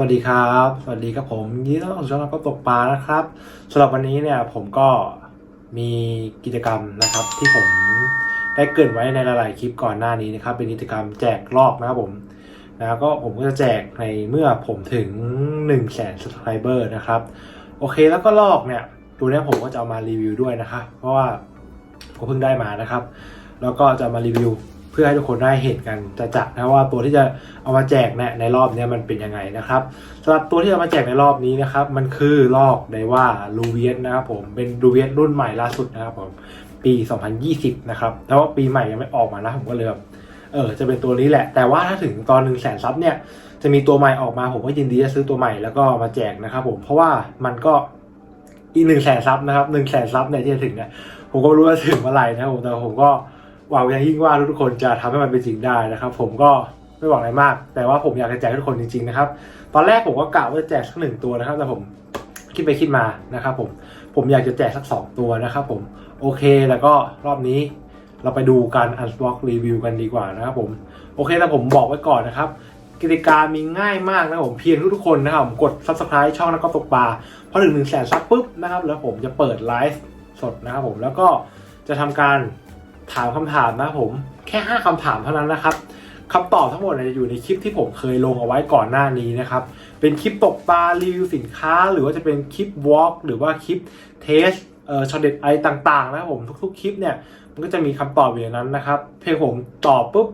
สวัสดีครับ สวัสดีครับผมยินดีต้อนรับสู่ช่องก็ตกปลานะครับสำหรับวันนี้เนี่ยผมก็มีกิจกรรมนะครับ ที่ผมได้เกรินไว้ในหลายๆคลิปก่อนหน้านี้นะครับ เป็นกิจกรรมแจกลอกนะครับผมนะก็ผมก็จะแจกในเมื่อผมถึง1 0 0 0 0แสน subscriber นะครับ โอเคแล้วก็ลอกเนี่ยตัวนี้ผมก็จะเอามารีวิวด้วยนะคะเพราะว่าผมเพิ่งได้มานะครับ แล้วก็จะมารีวิว พื่อให้ทุกคนได้เห็นกันจะจัดนะว่าตัวที่จะเอามาแจกเนี่ยในรอบนี้มันเป็นยังไงนะครับสำหรับตัวที่เอามาแจกในรอบนี้นะครับ มันคือลอกไดว่าลูเวียสนะครับผมเป็นลูเวียสรุ่นใหม่ล่าสุดนะครับผมปี 2020 นะครับแต่ว่าปีใหม่ยังไม่ออกมานะผมก็เลยแบบเออจะเป็นตัวนี้แหละ แต่ว่าถ้าถึงตอนหนึ่งแสนซับเนี่ยจะมีตัวใหม่ออกมาผมก็ยินดีจะซื้อตัวใหม่แล้วก็มาแจกนะครับผมเพราะว่ามันก็อีกหนึ่งแสนซับนะครับหนึ่งแสนซับเนี่ยที่จะถึงเนี่ยผมก็รู้ว่าถึงเมื่อไหร่นะผมแต่ผมก็ หวังอย่างยิ่งว่าทุกคนจะทำให้มันเป็นจริงได้นะครับ ผมก็ไม่หวังอะไรมาก แต่ว่าผมอยากจะแจกทุกคนจริงๆนะครับตอนแรกผมก็กะว่าจะแจกสักหนึ่งตัวนะครับ แต่ผมคิดไปคิดมานะครับ ผมผมอยากจะแจกสักสองตัวนะครับ ผมโอเคแล้วก็รอบนี้เราไปดูการอันบล็อกรีวิวกันดีกว่านะครับผมโอเคแต่ผมบอกไว้ก่อนนะครับกติกามีง่ายมากนะครับผมเพียงทุกๆคนนะครับผมกด subscribe ช่องนักกอล์ฟตกปลาพอถึงหนึ่งแสนซับปุ๊บนะครับ แล้วผมจะเปิดไลฟ์สดนะครับผมแล้วก็จะทำการ ถามคำถามนะผมแค่ 5คำถามเท่านั้นนะครับคำตอบทั้งหมดจะอยู่ในคลิปที่ผมเคยลงเอาไว้ก่อนหน้านี้นะครับ เป็นคลิปตกปลารีวิวสินค้า หรือว่าจะเป็นคลิปวอล์กหรือว่าคลิปเทสเอ่อช็อตเด็ดไอต่างๆนะครับผมทุกๆคลิปเนี่ยมันก็จะมีคำตอบอยู่ในนั้นนะครับ เพียงผมตอบปุ๊บ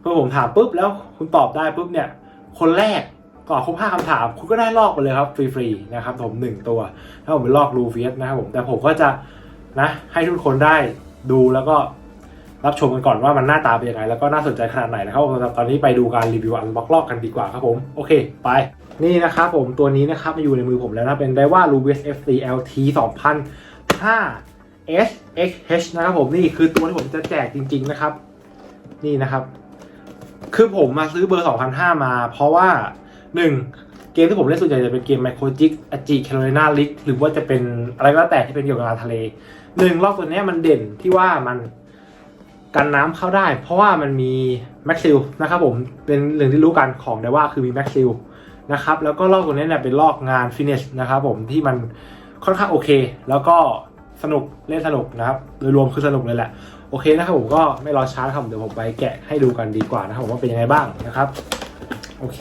เพื่อผมถามปุ๊บแล้วคุณตอบได้ปุ๊บเนี่ย คนแรกตอบครบห้าคำถาม คุณก็ได้ลอกไปเลยครับฟรีๆนะครับผมหนึ่งตัวถ้าผมเป็นลอกลูเฟียสนะครับผมแต่ผมก็จะนะให้ทุกคนได้ ดูแล้วก็รับชมกันก่อนว่ามันหน้าตาเป็นยังไง แล้วก็น่าสนใจขนาดไหนนะครับผมตอนนี้ไปดูการรีวิวอันบล็อกลอกกันดีกว่าครับผม โอเค ไป นี่นะครับผมตัวนี้นะครับมาอยู่ในมือผมแล้วนะเป็นไดว่า l u v i s FC LT 2005 SXH นะครับผมนี่คือตัวที่ผมจะแจกจริง ๆนะครับ นี่นะครับ คือผมมาซื้อเบอร์ 2005 มา เพราะว่า 1. เกมที่ผมเล่นส่วนใหญ่จะเป็นเกมไมโครจิกอจิแคโรไลนาลิกหรือว่าจะเป็นอะไรก็แล้วแต่ที่เป็นเกี่ยวกับงาทะเล หนึ่งรอบตัวนี้มันเด่นที่ว่ามันกันน้ำเข้าได้ เพราะว่ามันมีแม็กซิลนะครับผมเป็นเรื่องที่รู้กันของไดว่าคือมีแม็กซิลนะครับแล้วก็รอบตัวนี้เนี่ยเป็นรอบงานฟินิชนะครับผมที่มันค่อนข้างโอเค แล้วก็สนุกเล่นสนุกนะครับโดยรวมคือสนุกเลยแหละโอเคนะครับผมก็ไม่รอช้าครับเดี๋ยวผมไปแกะให้ดูกันดีกว่านะครับผมว่าเป็นยังไงบ้างนะครับ โอเค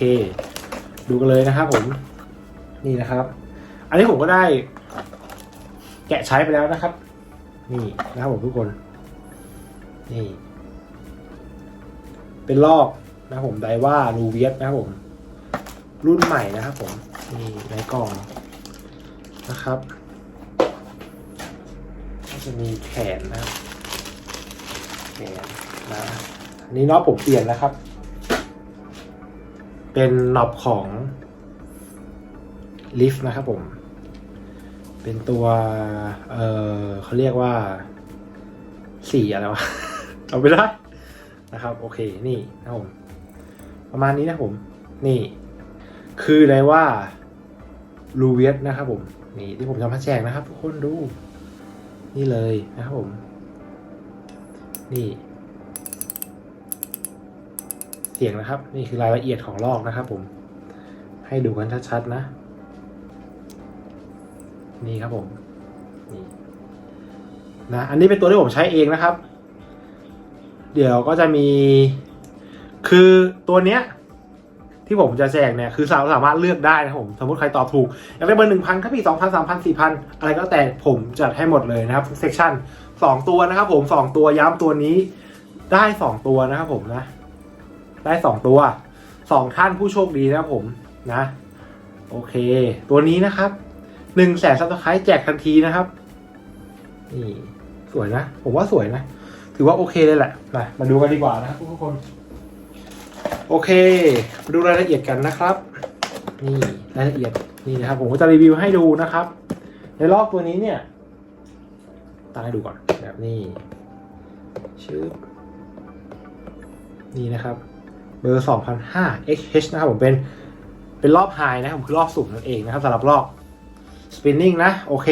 ดูกันเลยนะครับผมนี่นะครับ อันนี้ผมก็ได้แกะใช้ไปแล้วนะครับ นี่นะครับผมทุกคน นี่ เป็นลอกนะครับผมไดว่าลูเวียสนะครับผม รุ่นใหม่นะครับผม นี่ในกล่องนะครับก็จะมีแขนนะครับแขนนะอันนี้น็อตผมเปลี่ยนนะครับ เป็นน็อปของลิฟต์นะครับผม เป็นตัว เออเขาเรียกว่าสีอะไรวะ เอาไปได้นะครับ โอเค นี่นะผม ประมาณนี้นะผม นี่ คืออะไรว่าลูเวียสนะครับผม นี่ที่ผมจะมาแจกนะครับทุกคนดู นี่เลยนะครับผม นี่ เสียงนะครับ นี่คือรายละเอียดของลอกนะครับผม ให้ดูกันชัดๆนะ นี่ครับผมนี่นะอันนี้เป็นตัวที่ผมใช้เองนะครับ เดี๋ยวก็จะมี คือตัวเนี้ย ที่ผมจะแจกเนี่ยคือสาสามารถเลือกได้นะผมสมมติใครตอบถูกอยากได้เบอร์หนึ่งพันครับพี่สองพันสามพันสี่พันอะไรก็แต่ผมจัดให้หมดเลยนะครับทุกเซกชันสองตัวนะครับ ผมสองตัวย้ำตัวนี้ได้สองตัวนะครับผมนะ ได้สองตัวสองท่านผู้โชคดีนะครับผมนะ โอเค ตัวนี้นะครับ หนึ่งแสนซับสไครต์แจกทันทีนะครับ นี่สวยนะ ผมว่าสวยนะ ถือว่าโอเคเลยแหละมามาดูกันดีกว่านะครับทุกคน โอเค มาดูรายละเอียดกันนะครับ นี่รายละเอียดนี่นะครับ ผมก็จะรีวิวให้ดูนะครับ ในรอบตัวนี้เนี่ยตั้งให้ดูก่อนแบบนี้ชื่อนี่นะครับ เบอร์ 2005 XH นะครับผมเป็นเป็นรอบไฮนะครับผมคือรอบสูงนั่นเองนะครับสำหรับรอบ spinning นะ โอเค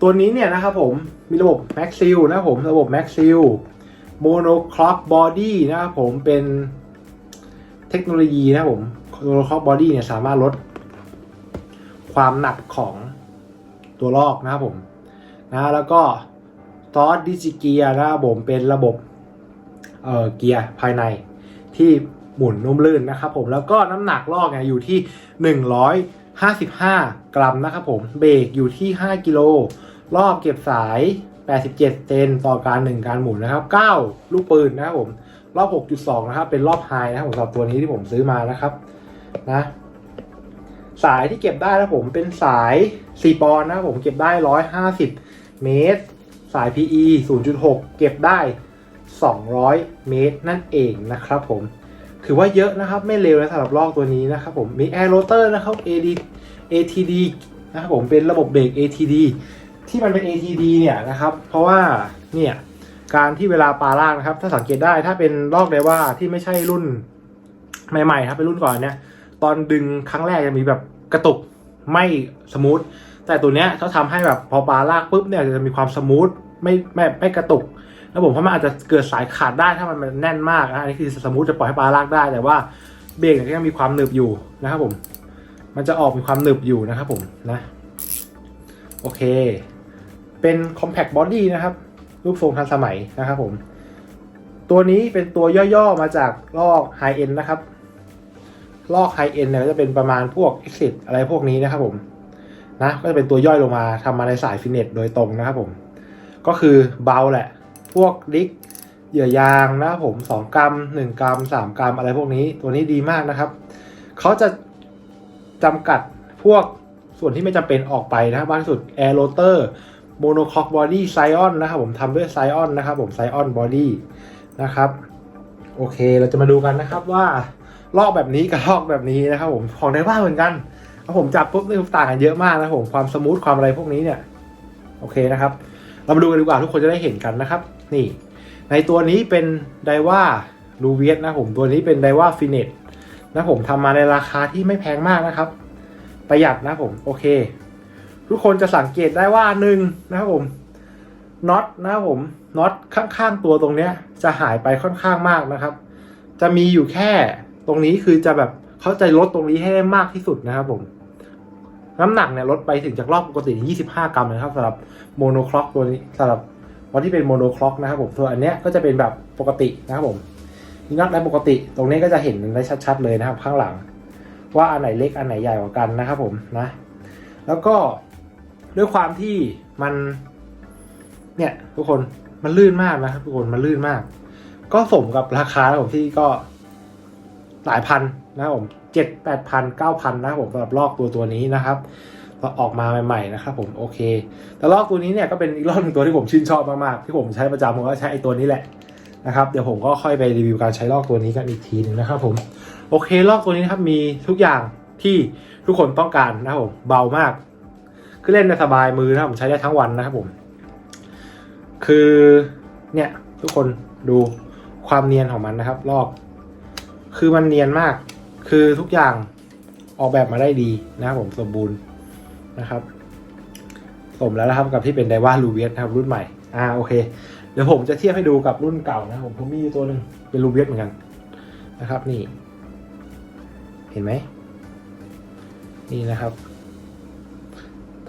ตัวนี้เนี่ยนะครับผมมีระบบ Max Seal นะครับผมระบบ Max Seal Mono Clock Body นะครับผมเป็นเทคโนโลยีนะครับผมโมโนคอกบอดี้เนี่ยสามารถลดความหนักของตัวลอกนะครับผมนะแล้วก็ซอสดิจิเกียนะครับผมเป็นระบบเอ่อเกียร์ภายในที่หมุนนุ่มลื่นนะครับผมแล้วก็น้ำหนักลอกเนี่ยอยู่ที่ 55 กรัมนะครับผม เบรกอยู่ที่ 5 กิโล รอบเก็บสาย 87 เซนต่อการ 1 การหมุนนะครับ 9 ลูกปืนนะครับผม รอบ 6.2 นะครับ เป็นรอบไฮนะครับผมสำหรับตัวนี้ที่ผมซื้อมานะครับ นะ สายที่เก็บได้นะผมเป็นสาย4ปอนนะครับผม เก็บได้ 150 เมตร สาย PE 0.6 เก็บได้ 200 เมตรนั่นเองนะครับผม ถือว่าเยอะนะครับ ไม่เร็วนะสำหรับลอกตัวนี้นะครับผมมี Air Rotor นะครับ AD ATD นะครับผมเป็นระบบเบรก ATD ที่มันเป็น ATD เนี่ยนะครับ เพราะว่าเนี่ยการที่เวลาปลาลางนะครับ ถ้าสังเกตได้ถ้าเป็นลอกไดว่าที่ไม่ใช่รุ่นใหม่ๆครับเป็นรุ่นก่อนเนี่ย ตอนดึงครั้งแรกจะมีแบบกระตุกไม่สมูทแต่ตัวเนี้ยเขาทำให้แบบพอปลาลากปุ๊บเนี่ยจะมีความสมูทไม่ไม่ไม่กระตุก แล้วผมเพราะมันอาจจะเกิดสายขาดได้ถ้ามันแน่นมากนะอันนี้คือสมูทจะปล่อยให้ปลาลากได้ แต่ว่าเบรกเนี่ยก็ยังมีความหนึบอยู่นะครับผม มันจะออกมีความหนึบอยู่นะครับผมนะโอเค เป็น compact body นะครับ รูปทรงทันสมัยนะครับผม ตัวนี้เป็นตัวย่อๆมาจากลอก high end นะครับลอก high end เนี่ยก็จะเป็นประมาณพวก exit อะไรพวกนี้นะครับผมนะก็จะเป็นตัวย่อยลงมาทำมาในสายฟินเนตโดยตรงนะครับผม ก็คือเบาแหละ พวกดิกเหยื่อยางนะครับผม2กรัม1กรัม3กรัมอะไรพวกนี้ตัวนี้ดีมากนะครับเขาจะจำกัดพวกส่วนที่ไม่จำเป็นออกไปนะครับมากที่สุด Air Rotor Monocoque Body Scion นนะครับผมทำด้วย Scion นะครับผม Scion Body นะครับโอเคเราจะมาดูกันนะครับว่าลอกแบบนี้กับลอกแบบนี้นะครับผมของได้ว่าเหมือนกันผมจับปุ๊บนี่ต่างกันเยอะมากนะครับผมความสมูทความอะไรพวกนี้เนี่ยโอเคนะครับ เรามาดูกันดีกว่าทุกคนจะได้เห็นกันนะครับ นี่ ในตัวนี้เป็นไดว่าลูเวียสนะผมตัวนี้เป็นไดว่าฟินเนตนะผมทำมาในราคาที่ไม่แพงมากนะครับ ประหยัดนะผมโอเค ทุกคนจะสังเกตได้ว่าหนึ่งนะครับผมน็อตนะครับผมน็อตข้างๆตัวตรงเนี้ย จะหายไปค่อนข้างมากนะครับ จะมีอยู่แค่ตรงนี้คือจะแบบเขาจะลดตรงนี้ให้ได้มากที่สุดนะครับผม น้ำหนักเนี่ยลดไปถึงจากรอบปกติ 25 กรัมนะครับสำหรับโมโนคล็อกตัวนี้สำหรับวันที่เป็นโมโนคล็อกนะครับผมส่วนอันเนี้ยก็จะเป็นแบบปกตินะครับผมนี่น็อตในปกติ ตรงนี้ก็จะเห็นได้ชัดๆเลยนะครับ ข้างหลัง ว่าอันไหนเล็กอันไหนใหญ่กว่ากันนะครับผมนะ แล้วก็ด้วยความที่มัน เนี่ยทุกคนมันลื่นมากนะครับทุกคนมันลื่นมาก ก็สมกับราคาของผมที่ก็หลายพันนะครับผม เจ็ดแปดพันเก้าพันนะครับผมสำหรับลอกตัวตัวนี้นะครับพอออกมาใหม่ๆนะครับผมโอเคแต่ลอกตัวนี้เนี่ยก็เป็นอีกลอกหนึ่งตัวที่ผมชื่นชอบมากๆที่ผมใช้ประจำผมก็ใช้ไอ้ตัวนี้แหละนะครับเดี๋ยวผมก็ค่อยไปรีวิวการใช้ลอกตัวนี้กันอีกทีหนึ่งนะครับผมโอเคลอกตัวนี้นะครับมีทุกอย่างที่ทุกคนต้องการนะครับผมเบามากคือเล่นในสบายมือนะผมใช้ได้ทั้งวันนะครับผม คือเนี่ยทุกคนดูความเนียนของมันนะครับ ลอก คือมันเนียนมาก คือทุกอย่างออกแบบมาได้ดีนะครับผมสมบูรณ์นะครับ สมแล้วนะครับกับที่เป็นไดว่าลูเวียสนะครับรุ่นใหม่ อ่าโอเค เดี๋ยวผมจะเทียบให้ดูกับรุ่นเก่านะผมผมมีอยู่ตัวหนึ่งเป็นลูเวียสเหมือนกันนะครับ นี่ เห็นไหมนี่นะครับ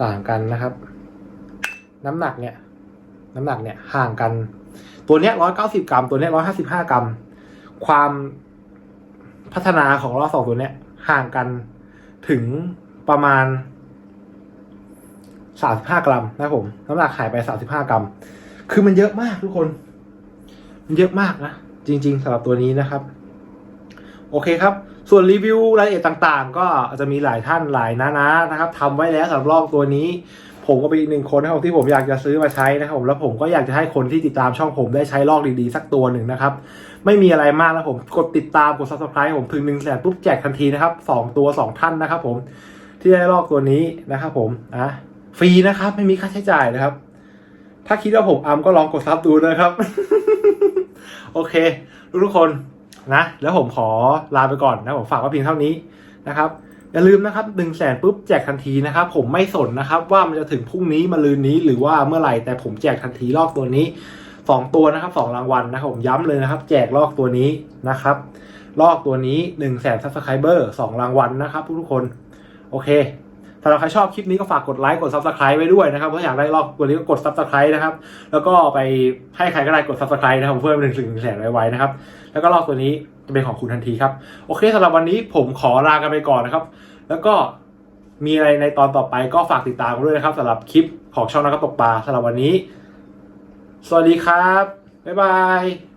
ต่างกันนะครับ น้ำหนักเนี่ย น้ำหนักเนี่ยห่างกัน ตัวเนี้ยร้อยเก้าสิบกรัม ตัวเนี้ยร้อยห้าสิบห้ากรัม ความ พัฒนาของล้อสองตัวเนี้ย ห่างกันถึงประมาณสามสิบห้ากรัมนะครับผมน้ำหนักหายไปสามสิบห้ากรัม คือมันเยอะมากทุกคน มันเยอะมากนะ จริง ๆสำหรับตัวนี้นะครับ โอเคครับ ส่วนรีวิวรายละเอียดต่างๆ ก็อาจจะมีหลายท่านหลายนะนะนะครับทำไว้แล้วสำหรับลอกตัวนี้ ผมก็เป็นอีกหนึ่งคนนะครับที่ผมอยากจะซื้อมาใช้นะครับผมแล้วผมก็อยากจะให้คนที่ติดตามช่องผมได้ใช้ลอกดีๆ สักตัวหนึ่งนะครับ ไม่มีอะไรมากนะผมกดติดตามกด subscribe ผมถึงหนึ่งแสนปุ๊บแจกทันทีนะครับสองตัวสองท่านนะครับผมที่ได้ลอกตัวนี้นะครับผมอะฟรีนะครับไม่มีค่าใช้จ่ายนะครับ ถ้าคิดว่าผมอัมก็ลองกดซับดูนะครับ โอเคทุกๆคนนะ แล้วผมขอลาไปก่อนนะผมฝากไว้เพียงเท่านี้นะครับ อย่าลืมนะครับหนึ่งแสนปุ๊บแจกทันทีนะครับ ผมไม่สนนะครับว่ามันจะถึงพรุ่งนี้มาลืนนี้หรือว่าเมื่อไหร่แต่ผมแจกทันทีลอกตัวนี้สองตัวนะครับสองรางวัลนะครับผมย้ำเลยนะครับ แจกลอกตัวนี้นะครับ ลอกตัวนี้1นึ่งแสนซับสไครเบอร์สองรางวัลนะครับทุกๆคน โอเค ถ้าเราใครชอบคลิปนี้ก็ฝากกดไลค์กด subscribe ไว้ด้วยนะครับถ้าอยากได้ลอกตัวนี้ก็กด subscribe นะครับ แล้วก็ไปให้ใครก็ได้กด subscribe นะครับเพื่อเป็นถึงแสนไวๆนะครับ แล้วก็ลอกตัวนี้จะเป็นของคุณทันทีครับ โอเคสำหรับวันนี้ผมขอลากันไปก่อนนะครับ แล้วก็มีอะไรในตอนต่อไปก็ฝากติดตามด้วยนะครับสำหรับคลิปของช่องนักตกปลาสำหรับวันนี้ สวัสดีครับบ๊ายบาย